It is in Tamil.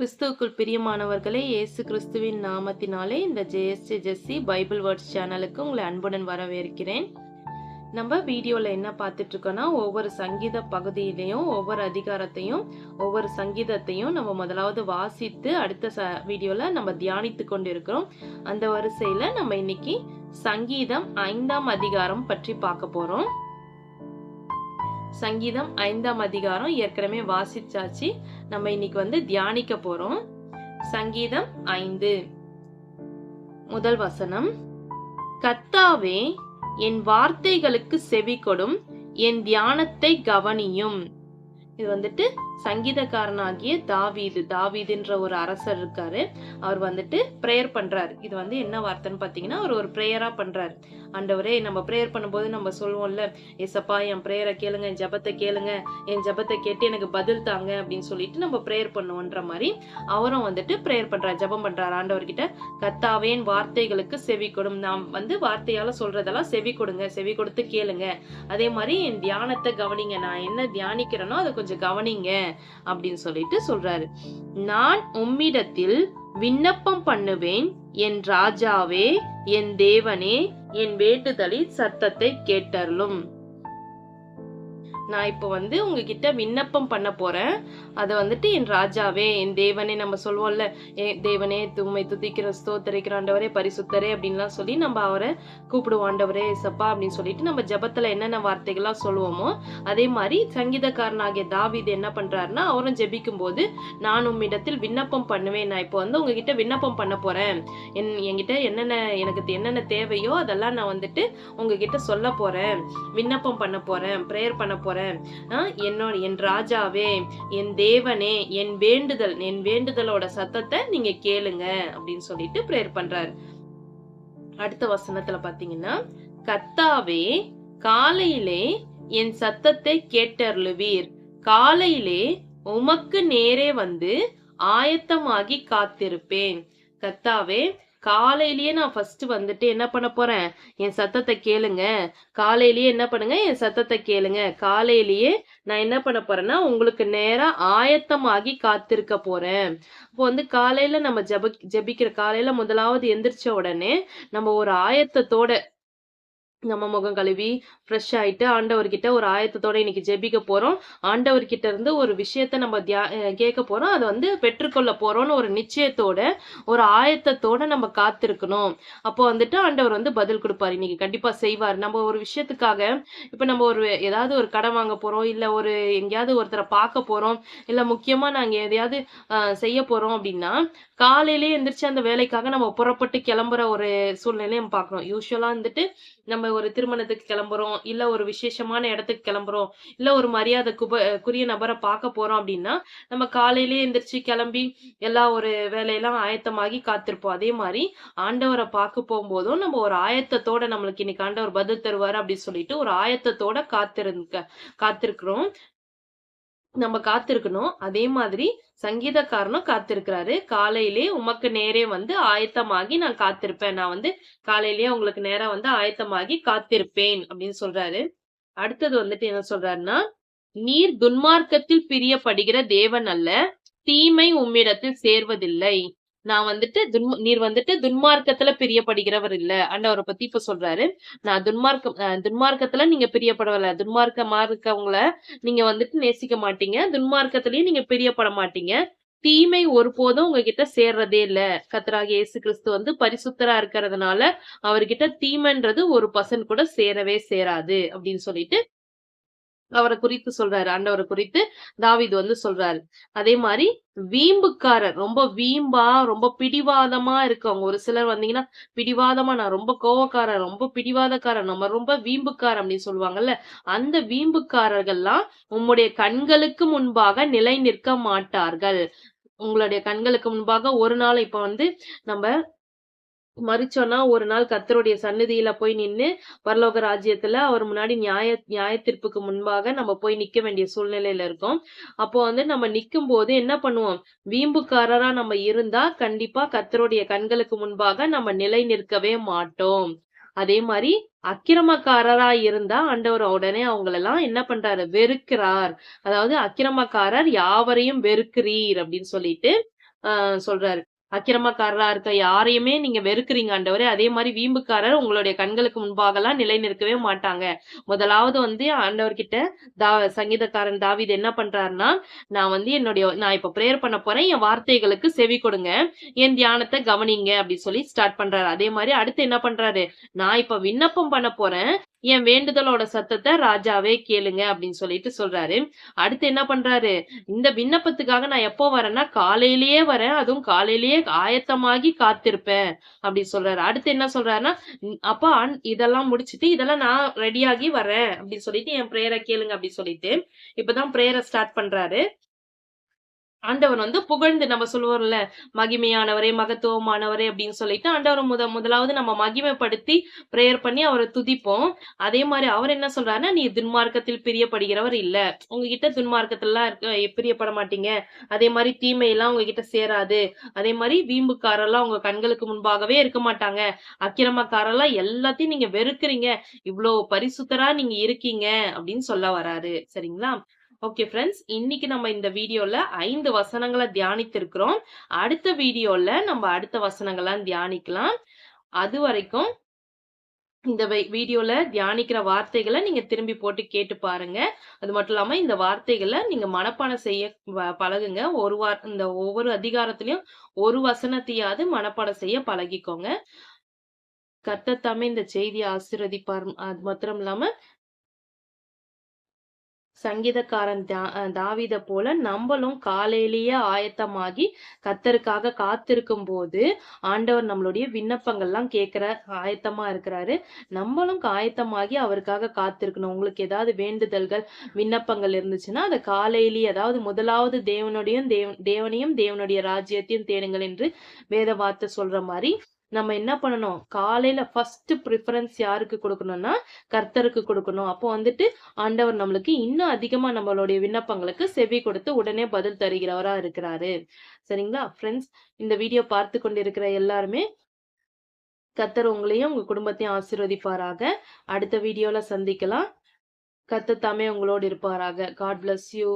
கிறிஸ்துவுக்குள் பிரியமானவர்களே இயேசு கிறிஸ்துவின் நாமத்தினாலே இந்த ஜேஎஸ்டி ஜெஸ்ஸி பைபிள் வேர்ட்ஸ் சேனலுக்கு உங்களை அன்புடன் வரவேற்கிறேன். நம்ம வீடியோவில் என்ன பார்த்துட்டு இருக்கோம்னா ஒவ்வொரு சங்கீத பகுதியிலையும் ஒவ்வொரு அதிகாரத்தையும் ஒவ்வொரு சங்கீதத்தையும் நம்ம முதலாவது வாசித்து அடுத்த ச வீடியோவில் நம்ம தியானித்து கொண்டு இருக்கிறோம் அந்த வரிசையில் நம்ம இன்னைக்கு சங்கீதம் ஐந்தாம் அதிகாரம் பற்றி பார்க்க போகிறோம் சங்கீதம் ஐந்தாம் அதிகாரம் ஏற்கனவே வாசிச்சாச்சு. நம்ம இன்னைக்கு வந்து தியானிக்க போறோம். சங்கீதம் ஐந்து. முதல் வசனம். கத்தாவே என் வார்த்தைகளுக்கு செவி கொடும் என் தியானத்தை கவனியும். இது வந்துட்டு சங்கீதக்காரனாகிய தாவீது தாவீதுன்ற ஒரு அரசர் இருக்காரு. அவர் வந்துட்டு ப்ரேயர் பண்றாரு. இது வந்து என்ன வார்த்தைன்னு பாத்தீங்கன்னா அவர் ஒரு ப்ரேயரா பண்றாரு. ஆண்டவரே நம்ம ப்ரேயர் பண்ணும்போது நம்ம சொல்லுவோம்ல ஏசப்பா என் ப்ரேயரை கேளுங்க என் ஜபத்தை கேளுங்க என் ஜபத்தை கேட்டு எனக்கு பதில் தாங்க அப்படின்னு சொல்லிட்டு நம்ம ப்ரேயர் பண்ணுவோன்ற மாதிரி அவரும் வந்துட்டு ப்ரேயர் பண்றாரு ஜபம் பண்றாரு. ஆண்டவர்கிட்ட கத்தாவேன் வார்த்தைகளுக்கு செவி கொடும். நாம் வந்து வார்த்தையால சொல்றதெல்லாம் செவி கொடுங்க செவி கொடுத்து கேளுங்க. அதே மாதிரி என் தியானத்தை கவனிங்க. நான் என்ன தியானிக்கிறேனோ அதை கொஞ்சம் கவனிங்க அப்படின்னு சொல்லிட்டு சொல்றாரு. நான் உம்மிடத்தில் விண்ணப்பம் பண்ணுவேன் என் ராஜாவே என் தேவனே என் வேண்டுதலின் சத்தத்தை கேட்டருளும். நான் இப்போ வந்து உங்ககிட்ட விண்ணப்பம் பண்ண போறேன். அதை வந்துட்டு என் ராஜாவே என் தேவனே நம்ம சொல்லுவோம்ல ஏ தேவனே தும்மை துதிக்கிற ஸ்தோத்தரிக்கிற ஆண்டவரே பரிசுத்தரே அப்படின்லாம் சொல்லி நம்ம அவரை கூப்பிடுவோம். ஆண்டவரே சப்பா அப்படின்னு சொல்லிட்டு நம்ம ஜபத்தில் என்னென்ன வார்த்தைகள்லாம் சொல்லுவோமோ அதே மாதிரி சங்கீதக்காரனாகிய தாவிது என்ன பண்றாருன்னா அவரும் ஜெபிக்கும் போது நான் உம்மிடத்தில் விண்ணப்பம் பண்ணுவேன். நான் இப்போ வந்து உங்ககிட்ட விண்ணப்பம் பண்ண போறேன். என் என்கிட்ட என்னென்ன எனக்கு என்னென்ன தேவையோ அதெல்லாம் நான் வந்துட்டு உங்ககிட்ட சொல்ல போறேன். விண்ணப்பம் பண்ண போறேன். ப்ரேயர் பண்ண போறேன் என்னோட என் ராஜாவே என் தேவனே என் வேண்டுதல் என் வேண்டுதலோட சத்தத்தை நீங்க கேளுங்க அப்படின்னு சொல்லிட்டு ப்ரேயர் பண்றாரு. அடுத்த வசனத்துல பாத்தீங்கன்னா கத்தாவே காலையிலே என் சத்தத்தை கேட்டருளுவீர். காலையிலே உமக்கு நேரே வந்து ஆயத்தமாகி காத்திருப்பேன். கத்தாவே காலையிலேயே நான் ஃபர்ஸ்ட் வந்துட்டு என்ன பண்ண போறேன்? என் சத்தத்தை கேளுங்க. காலையிலேயே என்ன பண்ணுங்க? என் சத்தத்தை கேளுங்க. காலையிலேயே நான் என்ன பண்ண போறேன்னா உங்களுக்கு நேரா ஆயத்தமாகி காத்திருக்க போறேன். இப்போ வந்து காலையில நம்ம ஜப ஜபிக்கிற காலையில முதலாவது எந்திரிச்ச உடனே நம்ம ஒரு ஆயத்தத்தோட நம்ம முகம் கழுவி ஃப்ரெஷ் ஆகிட்டு ஆண்டவர்கிட்ட ஒரு ஆயத்தத்தோட இன்னைக்கு ஜெபிக்க போகிறோம் ஆண்டவர்கிட்ட இருந்து ஒரு விஷயத்த நம்ம தியா கேட்க போகிறோம் அதை வந்து பெற்றுக்கொள்ள போகிறோம்னு ஒரு நிச்சயத்தோட ஒரு ஆயத்தத்தோட நம்ம காத்திருக்கணும். அப்போ வந்துட்டு ஆண்டவர் வந்து பதில் கொடுப்பார். இன்னைக்கு கண்டிப்பாக செய்வார். நம்ம ஒரு விஷயத்துக்காக இப்போ நம்ம ஒரு ஏதாவது ஒரு கடன் வாங்க போகிறோம் இல்லை ஒரு எங்கேயாவது ஒருத்தரை பார்க்க போகிறோம் இல்லை முக்கியமாக நாங்கள் எதையாவது செய்ய போகிறோம் அப்படின்னா காலையிலேயே எந்திரிச்சு அந்த வேலைக்காக நம்ம புறப்பட்டு கிளம்புற ஒரு சூழ்நிலையை பார்க்குறோம் பார்க்கணும். வந்துட்டு நம்ம ஒரு திருமணத்துக்கு கிளம்புறோம் இல்ல ஒரு விசேஷமான இடத்துக்கு கிளம்புறோம் இல்ல ஒரு மரியாதை குப குரிய நபரை பார்க்க போறோம் அப்படின்னா நம்ம காலையிலேயே எந்திரிச்சு கிளம்பி எல்லா ஒரு வேலையெல்லாம் ஆயத்தமாகி காத்திருப்போம். அதே மாதிரி ஆண்டவரை பார்க்க போகும்போதும் நம்ம ஒரு ஆயத்தத்தோட நம்மளுக்கு இன்னைக்கு ஆண்டவர் பதில் தருவார் அப்படின்னு சொல்லிட்டு ஒரு ஆயத்தத்தோட காத்திருக்க காத்திருக்கிறோம். நம்ம காத்திருக்கணும். அதே மாதிரி சங்கீதக்காரனும் காத்திருக்கிறாரு. காலையிலே உமக்கு நேரே வந்து ஆயத்தமாகி நான் காத்திருப்பேன். நான் வந்து காலையிலேயே உங்களுக்கு நேரம் வந்து ஆயத்தமாகி காத்திருப்பேன் அப்படின்னு சொல்றாரு. அடுத்தது வந்துட்டு என்ன சொல்றாருன்னா நீர் துன்மார்க்கத்தில் பிரியப்படுகிற தேவன் அல்ல. தீமை உம்மிடத்தில் சேர்வதில்லை. நான் வந்துட்டு துன் நீர் வந்துட்டு துன்மார்க்கத்துல பிரியப்படுகிறவர் இல்ல. ஆண்டவரை பத்தி இப்ப சொல்றாரு. நான் துன்மார்க்கம் துன்மார்க்கத்துல நீங்க பிரியப்படவில்ல துன்மார்க்கமா இருக்கவங்கள நீங்க வந்துட்டு நேசிக்க மாட்டீங்க. துன்மார்க்கத்திலயும் நீங்க பிரியப்பட மாட்டீங்க. தீமை ஒருபோதும் உங்ககிட்ட சேர்றதே இல்ல. கத்தராக இயேசு கிறிஸ்து வந்து பரிசுத்தரா இருக்கிறதுனால அவர்கிட்ட தீமைன்றது ஒரு பர்சன் கூட சேரவே சேராது அப்படின்னு சொல்லிட்டு அவரை குறித்து சொல்றாரு ஆண்டவரை குறித்து தாவிது வந்து சொல்றாரு. அதே மாதிரி வீம்புக்காரர் ரொம்ப வீம்பா ரொம்ப பிடிவாதமா இருக்கவங்க. ஒரு சிலர் வந்தீங்கன்னா பிடிவாதமா நான் ரொம்ப கோவக்காரன் ரொம்ப பிடிவாதக்காரர் நம்ம ரொம்ப வீம்புக்காரன் அப்படின்னு சொல்லுவாங்கல்ல அந்த வீம்புக்காரர்கள்லாம் உம்முடைய கண்களுக்கு முன்பாக நிலை நிற்க மாட்டார்கள். உங்களுடைய கண்களுக்கு முன்பாக ஒரு நாள் இப்ப வந்து நம்ம மறிச்சோன்னா ஒரு நாள் கத்தருடைய சன்னதியில போய் நின்னு பரலோக ராஜ்யத்துல அவர் முன்னாடி நியாய நியாய தீர்ப்புக்கு முன்பாக நம்ம போய் நிக்க வேண்டிய சூழ்நிலையில இருக்கோம். அப்போ வந்து நம்ம நிக்கும் போது என்ன பண்ணுவோம்? வீம்புக்காரரா நம்ம இருந்தா கண்டிப்பா கத்தருடைய கண்களுக்கு முன்பாக நம்ம நிலை நிற்கவே மாட்டோம். அதே மாதிரி அக்கிரமக்காரரா இருந்தா ஆண்டவர் உடனே அவங்களெல்லாம் என்ன பண்றாரு? வெறுக்கிறார். அதாவது அக்கிரமக்காரர் யாவரையும் வெறுக்கிறீர் அப்படின்னு சொல்லிட்டு ஆஹ் சொல்றாரு. அக்கிரமக்காரரா இருக்க யாரையுமே நீங்க வெறுக்கிறீங்க ஆண்டவரே. அதே மாதிரி வீம்புக்காரர் உங்களுடைய கண்களுக்கு முன்பாகலாம் நிலை நிற்கவே மாட்டாங்க. முதலாவது வந்து ஆண்டவர்கிட்ட தா சங்கீதக்காரன் தாவீது என்ன பண்றாருன்னா நான் வந்து என்னுடைய நான் இப்ப ப்ரேயர் பண்ண போறேன் என் வார்த்தைகளுக்கு செவி கொடுங்க என் தியானத்தை கவனிங்க அப்படின்னு சொல்லி ஸ்டார்ட் பண்றாரு. அதே மாதிரி அடுத்து என்ன பண்றாரு? நான் இப்ப விண்ணப்பம் பண்ண போறேன் என் வேண்டுதலோட சத்தத்தை ராஜாவே கேளுங்க அப்படின்னு சொல்லிட்டு சொல்றாரு. அடுத்து என்ன பண்றாரு? இந்த விண்ணப்பத்துக்காக நான் எப்போ வரேன்னா காலையிலேயே வரேன். அதுவும் காலையிலேயே ஆயத்தமாகி காத்திருப்பேன் அப்படி சொல்றாரு. அடுத்து என்ன சொல்றாருன்னா அப்பா இதெல்லாம் முடிச்சிட்டு இதெல்லாம் நான் ரெடியாகி வரேன் அப்படின்னு சொல்லிட்டு என் ப்ரேயரை கேளுங்க அப்படின்னு சொல்லிட்டு இப்பதான் பிரேயரை ஸ்டார்ட் பண்றாரு. ஆண்டவர் வந்து புகழ்ந்து நம்ம சொல்லுவோம்ல மகிமையானவரே மகத்துவமானவரே அப்படின்னு சொல்லிட்டு ஆண்டவர் முத முதலாவது நம்ம மகிமைப்படுத்தி பிரேயர் பண்ணி அவரை துதிப்போம். அதே மாதிரி அவர் என்ன சொல்றாருன்னா நீ துன்மார்க்கத்தில் பிரியப்படுகிறவர் இல்ல. உங்ககிட்ட துன்மார்க்கத்திலாம் இருக்க பிரியப்பட மாட்டீங்க. அதே மாதிரி தீமையெல்லாம் உங்ககிட்ட சேராது. அதே மாதிரி வீம்புக்காரெல்லாம் உங்க கண்களுக்கு முன்பாகவே இருக்க மாட்டாங்க. அக்கிரமக்காரெல்லாம் எல்லாத்தையும் நீங்க வெறுக்கிறீங்க. இவ்வளவு பரிசுத்தரா நீங்க இருக்கீங்க அப்படின்னு சொல்ல வராரு. சரிங்களா? ஓகே ஃப்ரெண்ட்ஸ் இன்னைக்கு நம்ம இந்த வீடியோல ஐந்து வசனங்களை தியானித்திருக்கிறோம். அடுத்த வீடியோல நம்ம அடுத்த வசனங்கள்லாம் தியானிக்கலாம். அது வரைக்கும் இந்த வீடியோல தியானிக்கிற வார்த்தைகளை நீங்க திரும்பி போட்டு கேட்டு பாருங்க. அது மட்டும் இல்லாம இந்த வார்த்தைகளை நீங்க மனப்பாடம் செய்ய பழகுங்க. ஒரு வார இந்த ஒவ்வொரு அதிகாரத்திலையும் ஒரு வசனத்தையாவது மனப்பாடம் செய்ய பழகிக்கோங்க. கத்த தாமே இந்த செய்தியை ஆசீர்வதிப்பார். அது மாத்திரம் இல்லாம சங்கீதக்காரன் தா- தாவித போல நம்மளும் காலையிலேயே ஆயத்தமாகி கத்தருக்காக காத்திருக்கும் போது ஆண்டவர் நம்மளுடைய விண்ணப்பங்கள்லாம் கேட்குற ஆயத்தமா இருக்கிறாரு. நம்மளும் ஆயத்தமாகி அவருக்காக காத்திருக்கணும். உங்களுக்கு ஏதாவது வேண்டுதல்கள் விண்ணப்பங்கள் இருந்துச்சுன்னா அதை காலையிலேயே அதாவது முதலாவது தேவனுடையும் தேவ தேவனையும் தேவனுடைய ராஜ்யத்தையும் தேடுங்கள் என்று வேத வார்த்தை சொல்ற மாதிரி நம்ம என்ன பண்ணணும்? காலையில ஃபர்ஸ்ட் ப்ரிஃபரன்ஸ் யாருக்கு கொடுக்கணும்னா கர்த்தருக்கு கொடுக்கணும். அப்போ வந்துட்டு ஆண்டவர் நம்மளுக்கு இன்னும் அதிகமா நம்மளுடைய விண்ணப்பங்களுக்கு செவி கொடுத்து உடனே பதில் தருகிறவரா இருக்கிறாரு. சரிங்களா? ஃப்ரெண்ட்ஸ் இந்த வீடியோ பார்த்து கொண்டிருக்கிற எல்லாருமே கர்த்தர் உங்களையும் உங்க குடும்பத்தையும் ஆசீர்வதிப்பாராக. அடுத்த வீடியோல சந்திக்கலாம். கத்த தாமே உங்களோடு இருப்பாராக. God bless you